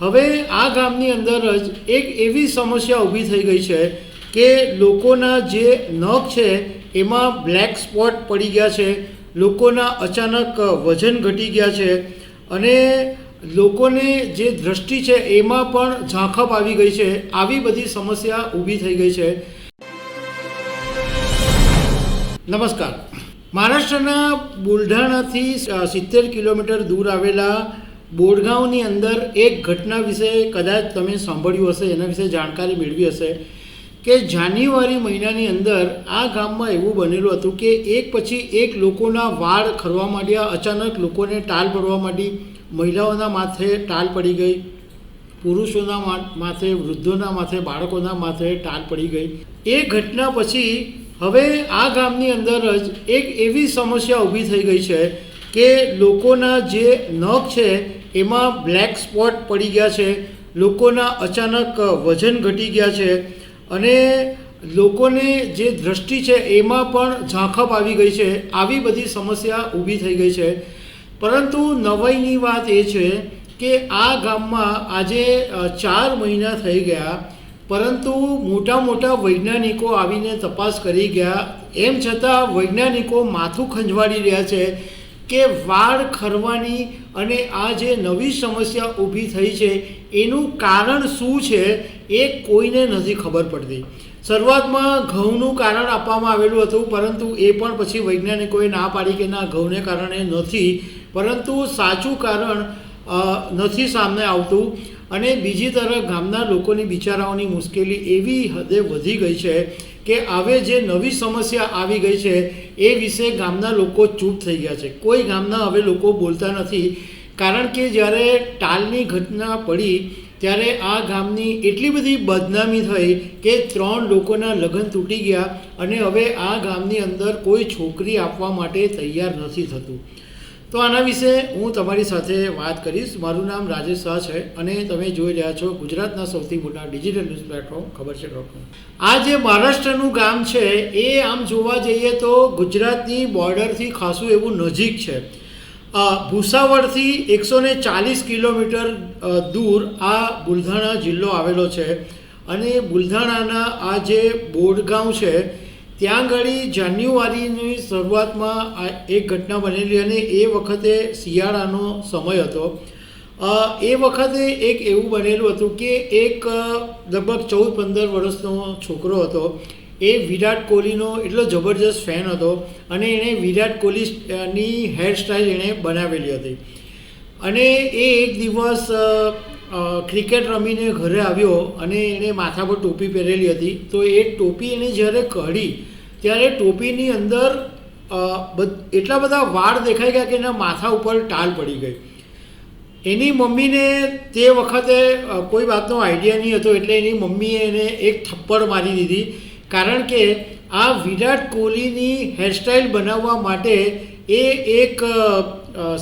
હવે આ ગામની અંદર જ એક એવી સમસ્યા ઊભી થઈ ગઈ છે કે લોકોના જે નખ છે, એમાં બ્લેક સ્પોટ પડી ગયા છે, લોકોના અચાનક વજન ઘટી ગયા છે અને લોકોને જે દ્રષ્ટિ છે, એમાં પણ ઝાંખપ આવી ગઈ છે. આવી બધી સમસ્યા ઊભી થઈ ગઈ છે. નમસ્કાર. મહારાષ્ટ્રના બુલઢાણાથી સિત્તેર કિલોમીટર દૂર આવેલા બોડગાંવની અંદર એક ઘટના વિશે કદાચ તમે સાંભળ્યું હશે, એના વિશે જાણકારી મેળવી હશે કે જાન્યુઆરી મહિનાની અંદર આ ગામમાં એવું બનેલું હતું કે એક પછી એક લોકોના વાળ ખરવા માંડ્યા, અચાનક લોકોને ટાલ પડવા માંડી, મહિલાઓના માથે ટાલ પડી ગઈ, પુરુષોના માથે, વૃદ્ધોના માથે, બાળકોના માથે ટાલ પડી ગઈ. એ ઘટના પછી હવે આ ગામની અંદર જ એક એવી સમસ્યા ઊભી થઈ ગઈ છે કે લોકોના જે નખ છે એમાં બ્લેક સ્પોટ પડી ગયા છે, લોકોના અચાનક વજન ઘટી ગયા છે અને લોકોને જે દ્રષ્ટિ છે એમાં પણ ઝાંખપ આવી ગઈ છે, આવી બધી સમસ્યા ઊભી થઈ ગઈ છે. પરંતુ નવાઈની વાત એ છે કે આ ગામમાં આજે ચાર મહિના થઈ ગયા, પરંતુ મોટા મોટા વૈજ્ઞાનિકો આવીને તપાસ કરી ગયા. એમ છતાં વૈજ્ઞાનિકો માથું ખંજવાળી રહ્યા છે કે વાળ ખરવાની અને આ જે નવી સમસ્યા ઊભી થઈ છે, એનું કારણ શું છે એ કોઈને નથી ખબર પડતી. શરૂઆતમાં ઘઉંનું કારણ આપવામાં આવેલું હતું, પરંતુ એ પણ પછી વૈજ્ઞાનિકોએ ના પાડી કે ના, ઘઉંને કારણે નથી. પરંતુ સાચું કારણ નથી સામે આવતું. અને બીજી તરફ ગામના લોકોની બિચારાઓની મુશ્કેલી એવી હદે વધી ગઈ છે કે આવે જે નવી સમસ્યા આવી ગઈ છે, એ વિશે ગામના લોકો ચૂપ થઈ ગયા છે. કોઈ ગામના હવે લોકો બોલતા નથી. કારણ કે જ્યારે ટાલની ઘટના પડી, ત્યારે આ ગામની એટલી બધી બદનામી થઈ કે ત્રણ લોકોના લગ્ન તૂટી ગયા અને હવે આ ગામની અંદર કોઈ છોકરી આપવા માટે તૈયાર નથી થતું. તો આના વિશે હું તમારી સાથે વાત કરીશ. મારું નામ રાજેશ શાહ છે અને તમે જોઈ રહ્યા છો ગુજરાતના સૌથી મોટા ડિજિટલ ન્યૂઝ પ્લેટફોર્મ ખબર છે ડોટ આ જે મહારાષ્ટ્રનું ગામ છે, એ આમ જોવા જઈએ તો ગુજરાતની બોર્ડરથી ખાસું એવું નજીક છે. ભૂસાવળથી એકસો ને ચાલીસ કિલોમીટર દૂર આ બુલધાણા જિલ્લો આવેલો છે. અને બુલધાણાના આ જે બોડગાંવ છે ત્યાં આગળ જાન્યુઆરીની શરૂઆતમાં આ એક ઘટના બનેલી અને એ વખતે શિયાળાનો સમય હતો. એ વખતે એક એવું બનેલું હતું કે એક લગભગ ચૌદ પંદર વર્ષનો છોકરો હતો. એ વિરાટ કોહલીનો એટલો જબરજસ્ત ફેન હતો અને એણે વિરાટ કોહલીની હેરસ્ટાઈલ એણે બનાવેલી હતી. અને એ એક દિવસ ક્રિકેટ રમીને ઘરે આવ્યો અને એણે માથા પર ટોપી પહેરેલી હતી. તો એ ટોપી એણે જ્યારે કાઢી, ત્યારે ટોપીની અંદર એટલા બધા વાળ દેખાઈ ગયા કે એના માથા ઉપર ટાલ પડી ગઈ. એની મમ્મીને તે વખતે કોઈ વાતનો આઈડિયા નહીં હતો એટલે એની મમ્મીએ એને એક થપ્પડ મારી દીધી. કારણ કે આ વિરાટ કોહલીની હેરસ્ટાઈલ બનાવવા માટે એ એક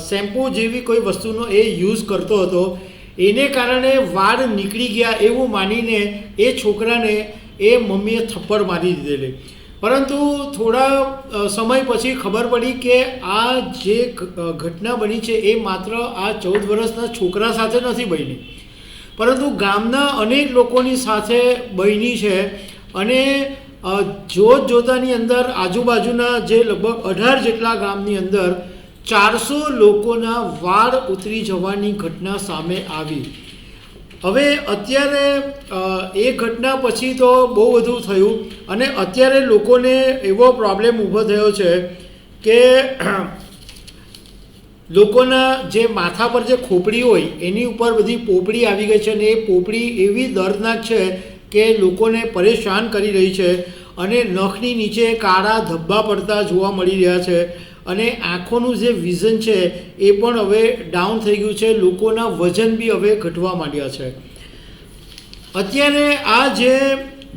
શેમ્પૂ જેવી કોઈ વસ્તુનો એ યુઝ કરતો હતો. એને કારણે વાળ નીકળી ગયા એવું માનીને એ છોકરાને એ મમ્મીએ થપ્પડ મારી દીધેલી. પરંતુ થોડા સમય પછી ખબર પડી કે આ જે ઘટના બની છે એ માત્ર આ ચૌદ વર્ષના છોકરા સાથે નથી બની. પરંતુ ગામના અનેક લોકોની સાથે બની છે અને જોત જોતાની અંદર આજુબાજુના જે લગભગ અઢાર જેટલા ગામની અંદર ચારસો લોકોના વાળ ઉતરી જવાની ઘટના સામે આવી. હવે અત્યારે એ ઘટના પછી તો બહુ બધું થયું અને અત્યારે લોકોને એવો પ્રોબ્લેમ ઊભો થયો છે કે લોકોના જે માથા પર જે ખોપડી હોય, એની ઉપર બધી પોપડી આવી ગઈ છે અને એ પોપડી એવી દર્દનાક છે કે લોકોને પરેશાન કરી રહી છે. અને નખની નીચે કાળા ધબ્બા પડતા જોવા મળી રહ્યા છે. અને આંખોનું જે વિઝન છે એ પણ હવે ડાઉન થઈ ગયું છે. લોકોના વજન બી હવે ઘટવા માંડ્યા છે. અત્યારે આ જે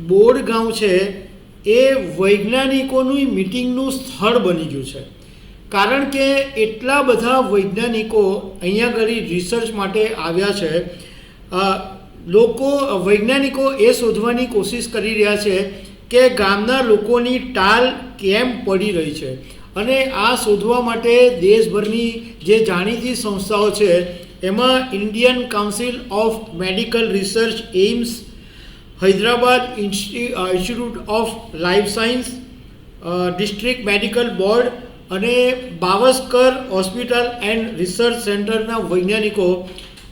બોર્ડ ગાંવ છે એ વૈજ્ઞાનિકોનું મિટિંગનું સ્થળ બની ગયું છે. કારણ કે એટલા બધા વૈજ્ઞાનિકો અહીંયા ઘડી રિસર્ચ માટે આવ્યા છે. લોકો, વૈજ્ઞાનિકો એ શોધવાની કોશિશ કરી રહ્યા છે કે ગામના લોકોની ટાલ કેમ પડી રહી છે? અને આ શોધવા માટે દેશભરની જે જાણીતી સંસ્થાઓ છે, એમાં Indian Council of Medical Research AIIMS, Hyderabad Institute of Life Science District Medical Board અને બાવસ્કર હોસ્પિટલ એન્ડ રિસર્ચ સેન્ટરના વૈજ્ઞાનિકો,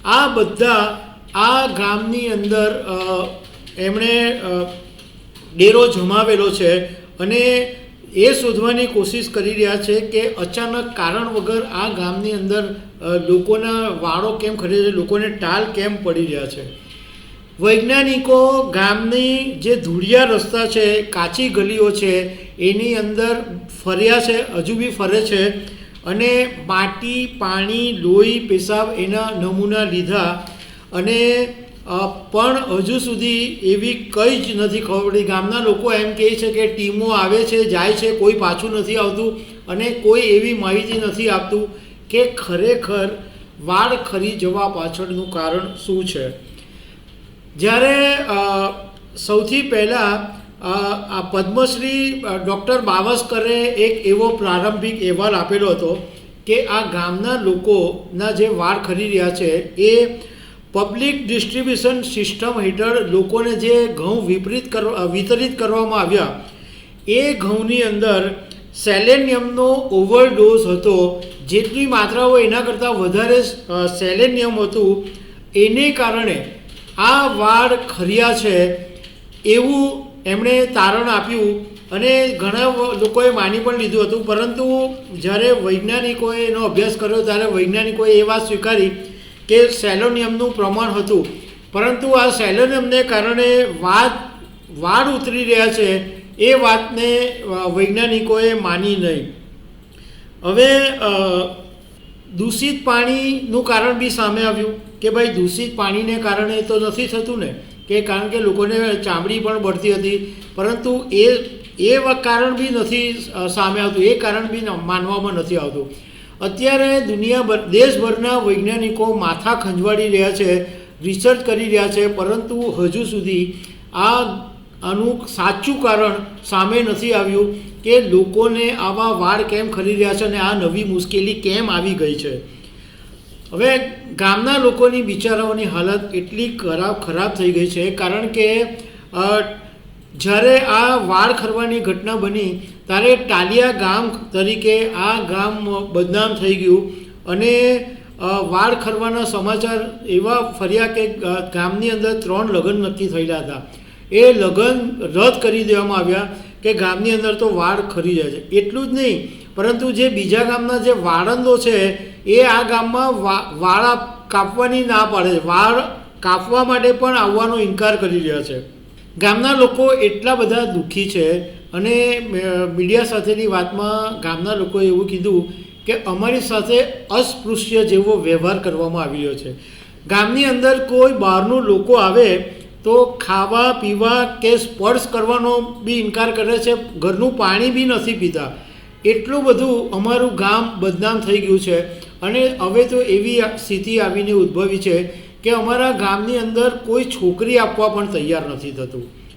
આ બધા આ ગામની અંદર એમણે ડેરો જમાવેલો છે અને એ શોધવાની કોશિશ કરી રહ્યા છે કે અચાનક કારણ વગર આ ગામની અંદર લોકોના વાળો કેમ ખરી છે, લોકોને ટાલ કેમ પડી રહ્યા છે? વૈજ્ઞાનિકો ગામની જે ધૂળિયા રસ્તા છે, કાચી ગલીઓ છે, એની અંદર ફર્યા છે, હજુ બી ફરે છે અને માટી, પાણી, લોહી, પેશાબ એના નમૂના લીધા અને પણ હજુ સુધી એવી કંઈ જ નથી ખબર ગામના લોકો એમ કહે છે કે ટીમો આવે છે, જાય છે, કોઈ પાછું નથી આવતું અને કોઈ એવી માહિતી નથી આપતું કે ખરેખર વાળ ખરી જવા પાછળનું કારણ શું છે. જ્યારે સૌથી પહેલાં આ પદ્મશ્રી ડૉક્ટર બાવસ્કરે એક એવો પ્રારંભિક અહેવાલ આપેલો હતો કે આ ગામના લોકોના જે વાળ ખરી રહ્યા છે એ પબ્લિક ડિસ્ટ્રીબ્યુશન સિસ્ટમ હેઠળ લોકોને જે ઘઉં વિપરીત કરવા વિતરિત કરવામાં આવ્યા, એ ઘઉંની અંદર સેલેનિયમનો ઓવરડોઝ હતો. જેટલી માત્રા હોય એના કરતાં વધારે સેલેનિયમ હતું, એને કારણે આ વાળ ખર્યા છે એવું એમણે તારણ આપ્યું અને ઘણા લોકોએ માની પણ લીધું હતું. પરંતુ જ્યારે વૈજ્ઞાનિકોએ એનો અભ્યાસ કર્યો, ત્યારે વૈજ્ઞાનિકોએ એ વાત સ્વીકારી કે સેલોનિયમનું પ્રમાણ હતું. પરંતુ આ સેલોનિયમને કારણે વાત વાળ ઉતરી રહ્યા છે. એ વાતને વૈજ્ઞાનિકોએ માની નહીં. હવે દૂષિત પાણીનું કારણ બી સામે આવ્યું કે ભાઈ દૂષિત પાણીને કારણે તો નથી થતું ને? કે કારણ કે લોકોને ચામડી પણ બળતી હતી. પરંતુ એ એ કારણ બી નથી સામે આવતું. એ કારણ બી માનવામાં નથી આવતું. અત્યારે દુનિયાભર, દેશભરના વૈજ્ઞાનિકો માથા ખંજવાડી રહ્યા છે રિસર્ચ કરી રહ્યા છે, પરંતુ હજુ સુધી આ આનું સાચું કારણ સામે નથી આવ્યું કે લોકોને આવા વાળ કેમ ખરી રહ્યા છે અને આ નવી મુશ્કેલી કેમ આવી ગઈ છે. હવે ગામના લોકોની બિચારાઓની હાલત એટલી ખરાબ ખરાબ થઈ ગઈ છે, કારણ કે જ્યારે આ વાળ ખરવાની ઘટના બની ત્યારે ટાલિયા ગામ તરીકે આ ગામ બદનામ થઈ ગયું અને વાળ ખરવાના સમાચાર એવા ફર્યા કે ગામની અંદર ત્રણ લગ્ન નક્કી થયેલા હતા. એ લગ્ન રદ કરી દેવામાં આવ્યા કે ગામની અંદર તો વાળ ખરી જાય છે. એટલું જ નહીં, પરંતુ જે બીજા ગામના જે વાળંદો છે, એ આ ગામમાં વાળ કાપવાની ના પાડે છે. વાળ કાપવા માટે પણ આવવાનો ઇનકાર કરી રહ્યા છે. ગામના લોકો એટલા બધા દુઃખી છે અને મીડિયા સાથેની વાતમાં ગામના લોકોએ એવું કીધું કે અમારી સાથે અસ્પૃશ્ય જેવો વ્યવહાર કરવામાં આવી રહ્યો છે. ગામની અંદર કોઈ બહારનું લોકો આવે તો ખાવા, પીવા કે સ્પર્શ કરવાનો બી ઇનકાર કરે છે. ઘરનું પાણી બી નથી પીતા. એટલું બધું અમારું ગામ બદનામ થઈ ગયું છે. અને હવે તો એવી સ્થિતિ આવીને ઉદ્ભવી છે કે અમારા ગામની અંદર કોઈ છોકરી આપવા પણ તૈયાર નથી થતું.